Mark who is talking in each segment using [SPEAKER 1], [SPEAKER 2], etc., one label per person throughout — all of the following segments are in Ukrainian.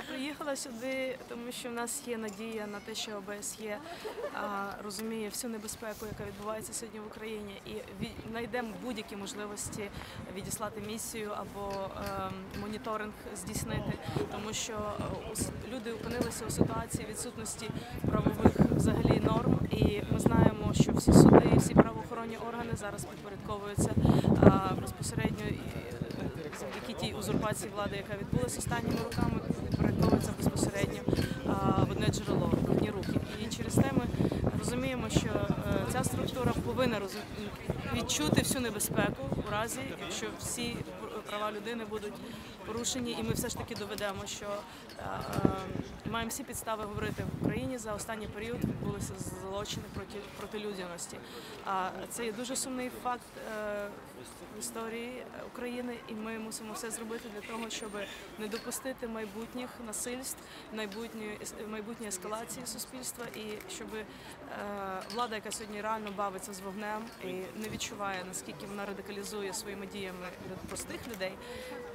[SPEAKER 1] Я приїхала сюди, тому що в нас є надія на те, що ОБСЄ розуміє всю небезпеку, яка відбувається сьогодні в Україні, і знайдемо будь-які можливості відіслати місію або ем, моніторинг здійснити, тому що е, люди опинилися у ситуації відсутності правових взагалі норм, і ми знаємо, що всі суди, всі правоохоронні органи зараз підпорядковуються безпосередньо і, е, завдяки тій узурпації влади, яка відбулася останніми роками, підпорядковується безпосередньо в одне джерело, в одні руки. І через те ми розуміємо, що е, ця структура повинна відчути всю небезпеку у разі, якщо всі права людини будуть порушені, і ми все ж таки доведемо, що е, маємо всі підстави говорити в Україні за останній період відбулися злочини проти проти людяності. А це є дуже сумний факт е, в історії України, і ми мусимо все зробити для того, щоб не допустити майбутніх насильств, майбутньої майбутньої ескалації суспільства, і щоб е, влада, яка сьогодні реально бавиться з вогнем і не відчуває наскільки вона радикалізує своїми діями простих людей,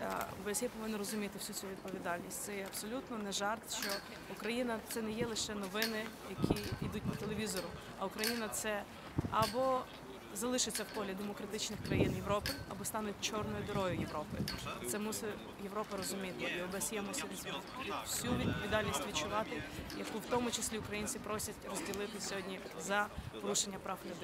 [SPEAKER 1] е, ОБСЄ повинна розуміти всю цю відповідальність. Це абсолютно не жарт, що Україна це не є лише новини, які йдуть по телевізору, а Україна це або залишиться в полі демократичних країн Європи або стане чорною дорою Європи. Це мусить Європа розуміти, і ОБСЄ мусить всю відповідальність відчувати, яку в тому числі українці просять розділити сьогодні за порушення прав людини.